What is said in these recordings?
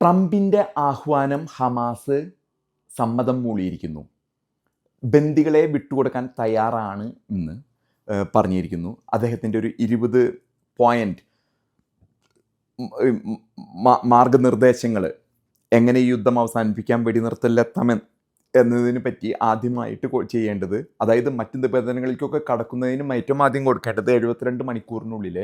ട്രംപിന്റെ ആഹ്വാനം ഹമാസ് സമ്മതം മൂളിയിരിക്കുന്നു. ബന്ദികളെ വിട്ടുകൊടുക്കാൻ തയ്യാറാണ് എന്ന് പറഞ്ഞിരിക്കുന്നു. അദ്ദേഹത്തിന്റെ ഒരു ഇരുപത് പോയിന്റ് മാർഗനിർദ്ദേശങ്ങൾ എങ്ങനെ യുദ്ധം അവസാനിപ്പിക്കാൻ വെടിനിർത്തലെത്താമെന്ന് എന്നതിനെ പറ്റി ആദ്യമായിട്ട് ചെയ്യേണ്ടത് അതായത് മറ്റ് നിബന്ധനകളിലേക്കൊക്കെ കടക്കുന്നതിനും ഏറ്റവും ആദ്യം കൊടുക്കേണ്ടത് എഴുപത്തിരണ്ട് മണിക്കൂറിനുള്ളിൽ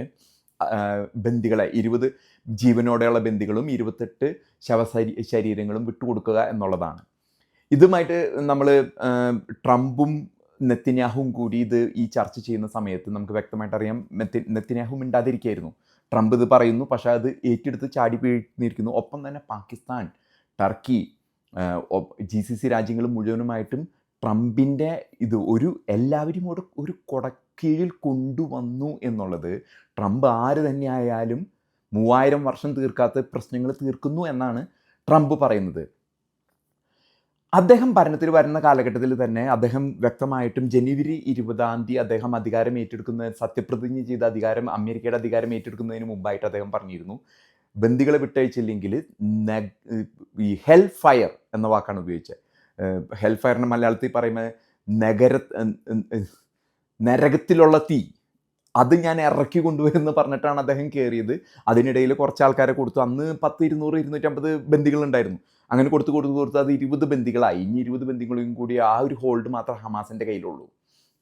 ബന്ദികളെ ഇരുപത് ജീവനോടെയുള്ള ബന്ദികളും ഇരുപത്തെട്ട് ശവശരീ ശരീരങ്ങളും വിട്ടുകൊടുക്കുക എന്നുള്ളതാണ്. ഇതുമായിട്ട് നമ്മൾ ട്രംപും നെത്തിന്യാഹും കൂടി ഇത് ഈ ചർച്ച ചെയ്യുന്ന സമയത്ത് നമുക്ക് വ്യക്തമായിട്ട് അറിയാം നെത്തി നെത്തിന്യാഹു മിണ്ടാതിരിക്കുകയായിരുന്നു. ട്രംപ് ഇത് പറയുന്നു പക്ഷേ അത് ഏറ്റെടുത്ത് ചാടി വീഴ്ന്നിരിക്കുന്നു. ഒപ്പം തന്നെ Pakistan Turkey G C C രാജ്യങ്ങൾ മുഴുവനുമായിട്ടും ട്രംപിന്റെ ഇത് ഒരു എല്ലാവരും ഒരു ഒരു കൊടക്കീഴിൽ കൊണ്ടുവന്നു എന്നുള്ളത് ട്രംപ് ആര് തന്നെയായാലും മൂവായിരം വർഷം തീർക്കാത്ത പ്രശ്നങ്ങൾ തീർക്കുന്നു എന്നാണ് ട്രംപ് പറയുന്നത്. അദ്ദേഹം ഭരണത്തിൽ വരുന്ന കാലഘട്ടത്തിൽ തന്നെ അദ്ദേഹം വ്യക്തമായിട്ടും ജനുവരി ഇരുപതാം തീയതി അദ്ദേഹം അധികാരം ഏറ്റെടുക്കുന്ന സത്യപ്രതിജ്ഞ ചെയ്ത അധികാരം അമേരിക്കയുടെ അധികാരം ഏറ്റെടുക്കുന്നതിന് മുമ്പായിട്ട് അദ്ദേഹം പറഞ്ഞിരുന്നു. ബന്ദികളെ വിട്ടയച്ചില്ലെങ്കിൽ ഈ ഹെൽ ഫയർ എന്ന വാക്കാണ് ഉപയോഗിച്ചത്. ഹെൽ ഫയറിന്റെ മലയാളത്തിൽ പറയുമ്പോൾ നഗര നരകത്തിലുള്ള തീ. അത് ഞാൻ ഇറക്കി കൊണ്ടുവരുമെന്ന് പറഞ്ഞിട്ടാണ് അദ്ദേഹം കയറിയത്. അതിനിടയിൽ കുറച്ച് ആൾക്കാരെ കൊടുത്തു. അന്ന് പത്ത് ഇരുന്നൂറ് ഇരുന്നൂറ്റമ്പത് ബന്ദികളുണ്ടായിരുന്നു. അങ്ങനെ കൊടുത്ത് കൊടുത്ത് കൊടുത്ത് അത് ഇരുപത് ബന്ദികളായി. ഇനി ഇരുപത് ബന്ദികളും കൂടി ആ ഒരു ഹോൾഡ് മാത്രം ഹമാസിന്റെ കയ്യിലുള്ളൂ.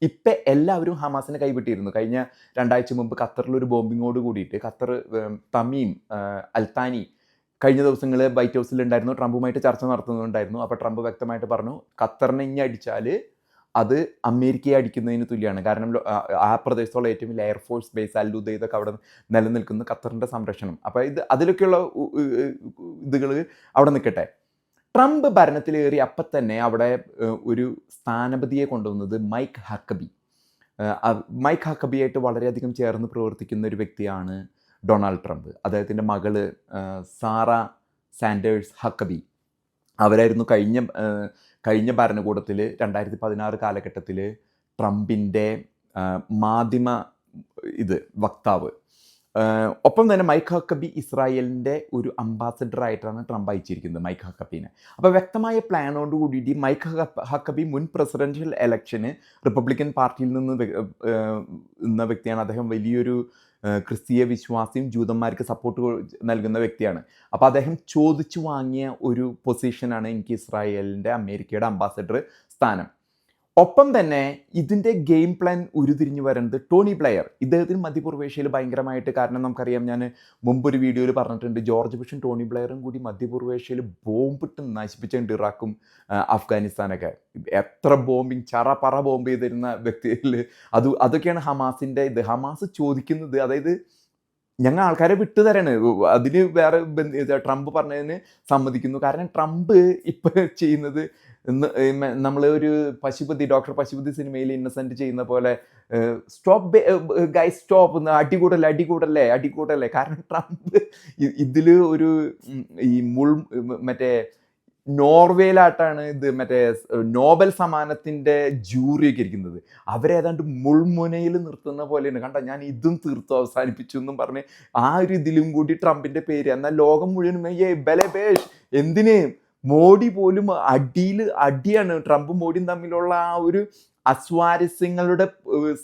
ഇപ്പം എല്ലാവരും ഹമാസിനെ കൈവിട്ടിരുന്നു. കഴിഞ്ഞ രണ്ടാഴ്ച മുമ്പ് ഖത്തറിൽ ഒരു ബോംബിങ്ങോട് കൂടിയിട്ട് ഖത്തർ തമീം അൽത്താനി കഴിഞ്ഞ ദിവസങ്ങൾ വൈറ്റ് ഹൗസിൽ ഉണ്ടായിരുന്നു. ട്രംപുമായിട്ട് ചർച്ച നടത്തുന്നുണ്ടായിരുന്നു. അപ്പോൾ ട്രംപ് വ്യക്തമായിട്ട് പറഞ്ഞു ഖത്തറിനെ ഇനി അടിച്ചാൽ അത് അമേരിക്കയെ അടിക്കുന്നതിന് തുല്യമാണ്. കാരണം ആ- പ്രദേശത്തുള്ള ഏറ്റവും വലിയ എയർഫോഴ്സ് ബേസ് അല്ലുദ ഇതൊക്കെ അവിടെ നിലനിൽക്കുന്ന ഖത്തറിന്റെ സംരക്ഷണം. അപ്പോൾ ഇത് അതിലൊക്കെയുള്ള ഇതുകൾ അവിടെ നിൽക്കട്ടെ. ട്രംപ് ഭരണത്തിലേറി അപ്പം തന്നെ അവിടെ ഒരു സ്ഥാനപതിയെ കൊണ്ടുവന്നത് മൈക്ക് ഹക്കബി. മൈക്ക് ഹക്കബിയായിട്ട് വളരെയധികം ചേർന്ന് പ്രവർത്തിക്കുന്ന ഒരു വ്യക്തിയാണ് ഡൊണാൾഡ് ട്രംപ്. അദ്ദേഹത്തിന്റെ മകൾ സാറ സാൻഡേഴ്സ് ഹക്കബി. അവരായിരുന്നു കഴിഞ്ഞ കഴിഞ്ഞ ഭരണകൂടത്തിൽ രണ്ടായിരത്തി പതിനാറ് കാലഘട്ടത്തിൽ ട്രംപിന്റെ മാധ്യമ ഇത് വക്താവ്. ഒപ്പം തന്നെ മൈക്ക് ഹക്കബി ഇസ്രായേലിന്റെ ഒരു അംബാസഡർ ആയിട്ടാണ് ട്രംപ് അയച്ചിരിക്കുന്നത് മൈക്ക് ഹക്കബിനെ. അപ്പോൾ വ്യക്തമായ പ്ലാനോട് കൂടിയിട്ട് മൈക്ക് ഹക്ക- ഹക്കബി മുൻ പ്രസിഡൻഷ്യൽ ഇലക്ഷന് റിപ്പബ്ലിക്കൻ പാർട്ടിയിൽ നിന്ന് നിന്ന വ്യക്തിയാണ്. അദ്ദേഹം വലിയൊരു ക്രിസ്തീയ വിശ്വാസിയും ജൂതന്മാർക്ക് സപ്പോർട്ട് നൽകുന്ന വ്യക്തിയാണ്. അപ്പോൾ അദ്ദേഹം ചോദിച്ചു വാങ്ങിയ ഒരു പൊസിഷനാണ് എനിക്ക് ഇസ്രായേലിന്റെ അമേരിക്കയുടെ അംബാസഡർ സ്ഥാനം. ഒപ്പം തന്നെ ഇതിന്റെ ഗെയിം പ്ലാൻ ഉരുതിരിഞ്ഞു വരുന്നത് ടോണി പ്ലെയർ ഇദ്ദേഹത്തിന് മധ്യപൂർവേഷ്യയിൽ ഭയങ്കരമായിട്ട് കാരണം നമുക്കറിയാം. ഞാൻ മുമ്പൊരു വീഡിയോയിൽ പറഞ്ഞിട്ടുണ്ട് ജോർജ് ബുഷും ടോണി പ്ലെയറും കൂടി മധ്യപൂർവേഷ്യയിൽ ബോംബിട്ട് നശിപ്പിച്ചിട്ടുണ്ട് ഇറാഖും അഫ്ഗാനിസ്ഥാനൊക്കെ. എത്ര ബോംബിങ് ചറ പറ ബോംബ് ചെയ്തിരുന്ന വ്യക്തിയിൽ അത് അതൊക്കെയാണ് ഹമാസിന്റെ ഇത്. ഹമാസ് ചോദിക്കുന്നത് അതായത് ഞങ്ങൾ ആൾക്കാരെ വിട്ടുതരാണ് അതിന് വേറെ ട്രംപ് പറഞ്ഞതിന് സമ്മതിക്കുന്നു. കാരണം ട്രംപ് ഇപ്പം ചെയ്യുന്നത് നമ്മൾ ഒരു പശുപതി ഡോക്ടർ പശുപതി സിനിമയിൽ ഇന്നസെന്റ് ചെയ്യുന്ന പോലെ സ്റ്റോപ്പ് ഗൈ സ്റ്റോപ്പ് അടികൂടല്ലേ അടികൂടല്ലേ അടികൂടല്ലേ? കാരണം ട്രംപ് ഇതിൽ ഒരു ഈ മുൾ മറ്റേ നോർവേയിലായിട്ടാണ് ഇത് മറ്റേ നോബൽ സമ്മാനത്തിന്റെ ജൂറിയൊക്കെ ഇരിക്കുന്നത്. അവരേതാണ്ട് മുൾമുനയിൽ നിർത്തുന്ന പോലെയാണ്. കണ്ട ഞാൻ ഇതും തീർത്തു അവസാനിപ്പിച്ചു എന്നും പറഞ്ഞ് ആ ഒരു ഇതിലും കൂടി ട്രംപിന്റെ പേര്. എന്നാൽ ലോകം മുഴുവനും ഏ ബലബേഷ് എന്തിന്? മോഡി പോലും അടിയിൽ അടിയാണ്. ട്രംപും മോഡിയും തമ്മിലുള്ള ആ ഒരു അസ്വാരസ്യങ്ങളുടെ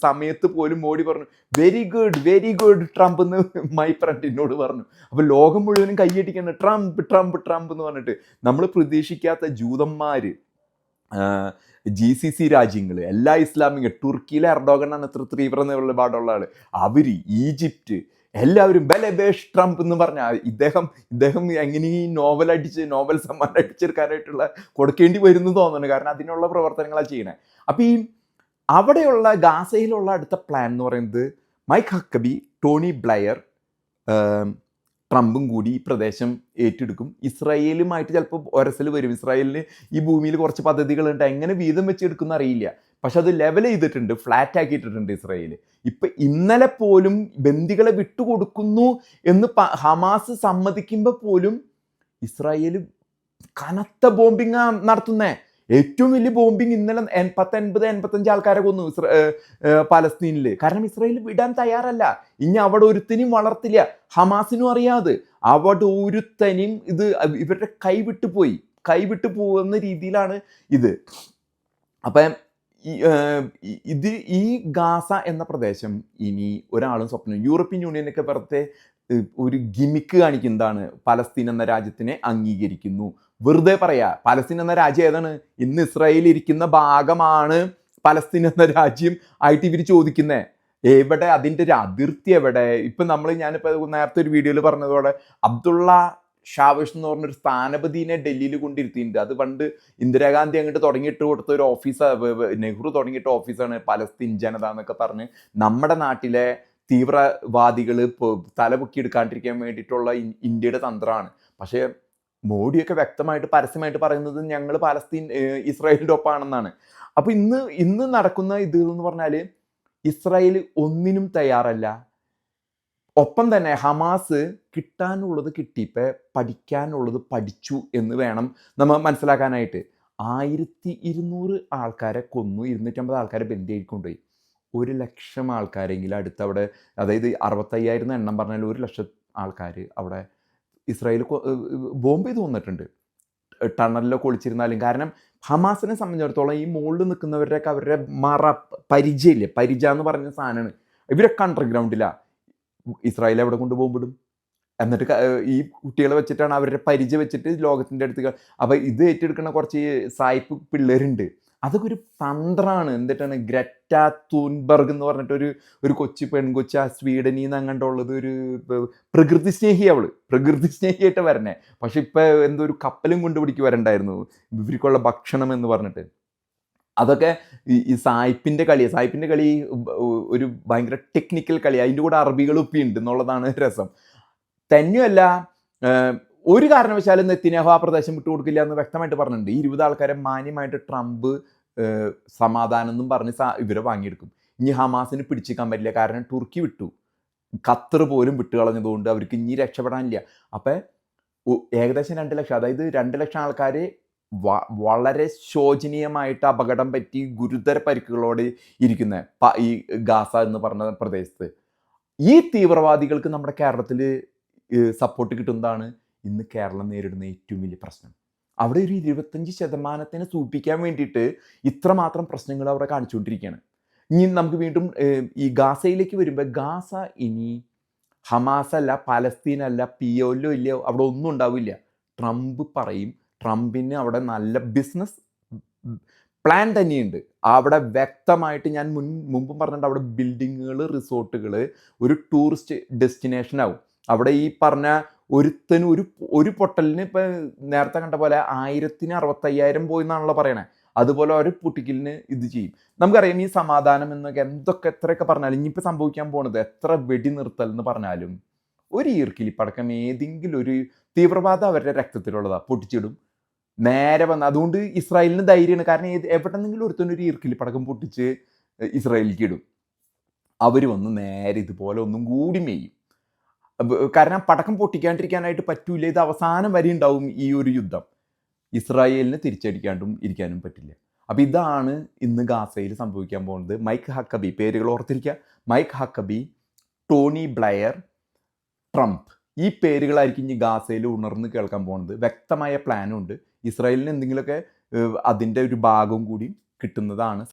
സമയത്ത് പോലും മോഡി പറഞ്ഞു very good very good Trump എന്ന് മൈ ഫ്രണ്ട് എന്നോട് പറഞ്ഞു. അപ്പോൾ ലോകം മുഴുവനും കൈയടിക്കണം ട്രംപ് ട്രംപ് ട്രംപ് എന്ന് പറഞ്ഞിട്ട്. നമ്മൾ പ്രതീക്ഷിക്കാത്ത ജൂതന്മാര് ജി സി സി രാജ്യങ്ങൾ എല്ലാ ഇസ്ലാമിക തുർക്കിയിലെ എർഡോഗനാണ് ഇത്ര തീവ്ര നിലപാടുള്ള ആൾ. അവർ ഈജിപ്റ്റ് എല്ലാവരും ബലബേഷ് ട്രംപ് എന്ന് പറഞ്ഞ ഇദ്ദേഹം ഇദ്ദേഹം എങ്ങനെ ഈ നോവൽ അടിച്ച് നോവൽ സമ്മാനം അടിച്ചെടുക്കാനായിട്ടുള്ള കൊടുക്കേണ്ടി വരുന്നു തോന്നുന്നു. കാരണം അതിനുള്ള പ്രവർത്തനങ്ങളാണ് ചെയ്യണേ. അപ്പോൾ ഈ അവിടെയുള്ള ഗാസയിലുള്ള അടുത്ത പ്ലാൻ എന്ന് പറയുന്നത് മൈക്ക് ഹക്കബി ടോണി ബ്ലയർ ട്രംപും കൂടി ഈ പ്രദേശം ഏറ്റെടുക്കും. ഇസ്രായേലുമായിട്ട് ചിലപ്പോൾ ഒരസൽ വരും. ഇസ്രായേലിന് ഈ ഭൂമിയിൽ കുറച്ച് പദ്ധതികളുണ്ട്. എങ്ങനെ വീതം വെച്ചെടുക്കുന്ന അറിയില്ല. പക്ഷെ അത് ലെവൽ ചെയ്തിട്ടുണ്ട്. ഫ്ലാറ്റ് ആക്കിയിട്ടിട്ടുണ്ട് ഇസ്രായേൽ ഇപ്പൊ ഇന്നലെ പോലും ബന്ദികളെ വിട്ടുകൊടുക്കുന്നു എന്ന് ഹമാസ് സമ്മതിക്കുമ്പോൾ പോലും ഇസ്രായേൽ കനത്ത ബോംബിങ് നടത്തുന്നേ. ഏറ്റവും വലിയ ബോംബിങ് ഇന്നലെ എൺപത്തി അൻപത് എൺപത് എൺപത്തഞ്ച് ആൾക്കാരെ കൊന്നു പലസ്തീനിൽ. കാരണം ഇസ്രായേൽ വിടാൻ തയ്യാറല്ല. ഇനി അവിടെ ഒരുത്തിനും വളർത്തില്ല. ഹമാസിനും അറിയാതെ. അവിടെ ഒരുത്തനും ഇത് ഇവരുടെ കൈവിട്ടു പോയി. കൈവിട്ടു പോകുന്ന രീതിയിലാണ് ഇത്. അപ്പം ഇത് ഈ ഗാസ എന്ന പ്രദേശം ഇനി ഒരാളും സ്വപ്നം യൂറോപ്യൻ യൂണിയനൊക്കെ വെറുതെ ഒരു ഗിമിക്ക് കാണിക്കുന്നതാണ്. പലസ്തീൻ എന്ന രാജ്യത്തിനെ അംഗീകരിക്കുന്നു. വെറുതെ പറയാ പലസ്തീൻ എന്ന രാജ്യം ഏതാണ്? ഇന്ന് ഇസ്രായേൽ ഇരിക്കുന്ന ഭാഗമാണ് പലസ്തീൻ എന്ന രാജ്യം ആയിട്ട് ഇവർ ചോദിക്കുന്നത് എവിടെ? അതിന്റെ ഒരു അതിർത്തി എവിടെ? ഇപ്പം നമ്മൾ ഞാനിപ്പോൾ നേരത്തെ ഒരു വീഡിയോയിൽ പറഞ്ഞതുപോലെ അബ്ദുള്ള ഷാവേഷ് എന്ന് പറഞ്ഞൊരു സ്ഥാനപതിനെ ഡൽഹിയിൽ കൊണ്ടിരുത്തിയിട്ടുണ്ട്. അത് പണ്ട് ഇന്ദിരാഗാന്ധി അങ്ങോട്ട് തുടങ്ങിയിട്ട് കൊടുത്ത ഒരു ഓഫീസ് നെഹ്റു തുടങ്ങിയിട്ട ഓഫീസാണ് പലസ്തീൻ ജനത എന്നൊക്കെ പറഞ്ഞ് നമ്മുടെ നാട്ടിലെ തീവ്രവാദികൾ തല പൊക്കിയെടുക്കാണ്ടിരിക്കാൻ വേണ്ടിയിട്ടുള്ള ഇന്ത്യയുടെ തന്ത്രമാണ്. പക്ഷേ മോഡിയൊക്കെ വ്യക്തമായിട്ട് പരസ്യമായിട്ട് പറയുന്നത് ഞങ്ങൾ പാലസ്തീൻ ഇസ്രായേലിന്റെ ഒപ്പാണെന്നാണ് അപ്പോൾ ഇന്ന് ഇന്ന് നടക്കുന്ന ഇത് എന്ന് പറഞ്ഞാൽ ഇസ്രായേൽ ഒന്നിനും തയ്യാറല്ല. ഒപ്പം തന്നെ ഹമാസ് കിട്ടാനുള്ളത് കിട്ടി ഇപ്പം പഠിക്കാനുള്ളത് പഠിച്ചു എന്ന് വേണം നമ്മൾ മനസ്സിലാക്കാനായിട്ട്. ആയിരത്തി ഇരുന്നൂറ് ആൾക്കാരെ കൊന്നു ഇരുന്നൂറ്റമ്പത് ആൾക്കാരെ ബന്ധിയായി കൊണ്ടുപോയി ഒരു ലക്ഷം ആൾക്കാരെങ്കിലും അടുത്തവിടെ അതായത് അറുപത്തയ്യായിരം എണ്ണം പറഞ്ഞാൽ ഒരു ലക്ഷം ആൾക്കാർ അവിടെ ഇസ്രായേൽ ബോംബ് ചെയ്ത് വന്നിട്ടുണ്ട്. ടണലിലൊക്കെ ഒളിച്ചിരുന്നാലും കാരണം ഹമാസിനെ സംബന്ധിച്ചിടത്തോളം ഈ മുകളിൽ നിൽക്കുന്നവരുടെയൊക്കെ അവരുടെ മറ പരിചയമില്ലേ? പരിച എന്ന് പറഞ്ഞ സാധനമാണ്. ഇവരൊക്കെ അണ്ടർഗ്രൗണ്ടിലാണ് ഇസ്രായേൽ എവിടെ കൊണ്ട് ബോംബിടും എന്നിട്ട് ഈ കുട്ടികളെ വെച്ചിട്ടാണ് അവരുടെ പരിചയം വെച്ചിട്ട് ലോകത്തിന്റെ അടുത്ത് അപ്പോൾ ഇത് ഏറ്റെടുക്കുന്ന കുറച്ച് സായിപ്പ് പിള്ളേരുണ്ട്. അതൊക്കെ ഒരു തന്ത്രമാണ് എന്നിട്ടാണ് ഗ്രറ്റ തൂൻബർഗ് എന്ന് പറഞ്ഞിട്ടൊരു ഒരു കൊച്ചു പെൺകൊച്ചു സ്വീഡനിൽ നിന്ന് അങ്ങോട്ടുള്ളത് ഒരു പ്രകൃതി സ്നേഹി അവൾ. പ്രകൃതി സ്നേഹിയായിട്ട് വരണേ. പക്ഷെ ഇപ്പൊ എന്തോ ഒരു കപ്പലും കൊണ്ടുപിടിക്ക് വരണ്ടായിരുന്നു. ഇവർക്കുള്ള ഭക്ഷണം എന്ന് പറഞ്ഞിട്ട്. അതൊക്കെ ഈ സായിപ്പിന്റെ കളി സായിപ്പിന്റെ കളി ഒരു ഭയങ്കര ടെക്നിക്കൽ കളി. അതിന്റെ കൂടെ അറബികൾ ഒപ്പിയുണ്ട് എന്നുള്ളതാണ് രസം. തന്നെയല്ല ഒരു കാരണവശാലും നെത്തിനേഹോ ആ പ്രദേശം വിട്ടുകൊടുക്കില്ല എന്ന് വ്യക്തമായിട്ട് പറഞ്ഞിട്ടുണ്ട്. ഇരുപത് ആൾക്കാരെ മാന്യമായിട്ട് ട്രംപ് സമാധാനം എന്നും പറഞ്ഞ് ഇവരെ വാങ്ങിയെടുക്കും. ഇനി ഹമാസിന് പിടിച്ചിക്കാൻ പറ്റില്ല. കാരണം തുർക്കി വിട്ടു. ഖത്തർ പോലും വിട്ടുകളഞ്ഞതുകൊണ്ട് അവർക്ക് ഇനി രക്ഷപ്പെടാനില്ല. അപ്പം ഏകദേശം രണ്ട് ലക്ഷം അതായത് രണ്ട് ലക്ഷം ആൾക്കാർ വളരെ ശോചനീയമായിട്ട് അപകടം പറ്റി ഗുരുതര പരിക്കുകളോടെ ഇരിക്കുന്ന ഈ ഗാസ എന്ന് പറഞ്ഞ പ്രദേശത്ത്. ഈ തീവ്രവാദികൾക്ക് നമ്മുടെ കേരളത്തിൽ സപ്പോർട്ട് കിട്ടുന്നതാണ് ഇന്ന് കേരളം നേരിടുന്ന ഏറ്റവും വലിയ പ്രശ്നം. അവിടെ ഒരു ഇരുപത്തഞ്ച് ശതമാനത്തിനെ സൂപ്പിക്കാൻ വേണ്ടിയിട്ട് ഇത്രമാത്രം പ്രശ്നങ്ങൾ അവിടെ കാണിച്ചുകൊണ്ടിരിക്കുകയാണ്. ഇനി നമുക്ക് വീണ്ടും ഈ ഗാസയിലേക്ക് വരുമ്പോൾ ഗാസ ഇനി ഹമാസ് അല്ല പലസ്തീൻ അല്ല പി ഒല്ലോ ഇല്ല അവിടെ ഒന്നും ഉണ്ടാവില്ല. ട്രംപ് പറയും ട്രംപിന് അവിടെ നല്ല ബിസിനസ് പ്ലാൻ തന്നെയുണ്ട്. അവിടെ വ്യക്തമായിട്ട് ഞാൻ മുൻ മുമ്പും പറഞ്ഞിട്ടുണ്ട് അവിടെ ബിൽഡിങ്ങുകൾ റിസോർട്ടുകൾ ഒരു ടൂറിസ്റ്റ് ഡെസ്റ്റിനേഷൻ ആവും അവിടെ ഈ പറഞ്ഞ ഒരുത്തന് ഒരു ഒരു പൊട്ടലിന് ഇപ്പം നേരത്തെ കണ്ട പോലെ ആയിരത്തിന് അറുപത്തയ്യായിരം പോയി എന്നാണല്ലോ പറയണേ. അതുപോലെ ഒരു പുട്ടിക്കലിന് ഇത് ചെയ്യും. നമുക്കറിയാം ഈ സമാധാനം എന്നൊക്കെ എന്തൊക്കെ എത്രയൊക്കെ പറഞ്ഞാലും ഇനിയിപ്പോൾ സംഭവിക്കാൻ പോണത് എത്ര വെടി നിർത്തൽ എന്ന് പറഞ്ഞാലും ഒരു ഈർക്കിലിപ്പടക്കം ഏതെങ്കിലും ഒരു തീവ്രവാദം അവരുടെ രക്തത്തിലുള്ളതാണ് പൊട്ടിച്ചിടും. നേരെ വന്ന് അതുകൊണ്ട് ഇസ്രായേലിന് ധൈര്യമാണ്. കാരണം ഏത് എവിടെന്നെങ്കിലും ഒരുത്തനൊരു ഈർക്കിലിപ്പടക്കം പൊട്ടിച്ച് ഇസ്രായേലിലേക്ക് ഇടും. അവർ വന്ന് നേരെ ഇതുപോലെ ഒന്നും കൂടി മെയ്യും കാരണം പടക്കം പൊട്ടിക്കാണ്ടിരിക്കാനായിട്ട് പറ്റൂല. ഇത് അവസാനം വരെ ഉണ്ടാവും ഈ ഒരു യുദ്ധം. ഇസ്രായേലിനെ തിരിച്ചടിക്കാണ്ടും ഇരിക്കാനും പറ്റില്ല. അപ്പോൾ ഇതാണ് ഇന്ന് ഗാസയിൽ സംഭവിക്കാൻ പോകുന്നത്. മൈക്ക് ഹക്കബി പേരുകൾ ഓർത്തിരിക്കുക Mike Huckabee Tony Blair Trump. ഈ പേരുകളായിരിക്കും ഇനി ഗാസയിൽ ഉണർന്ന് കേൾക്കാൻ പോകുന്നത്. വ്യക്തമായ പ്ലാനുണ്ട്. ഇസ്രായേലിന് എന്തെങ്കിലുമൊക്കെ അതിന്റെ ഒരു ഭാഗവും കൂടി കിട്ടുന്നതാണ്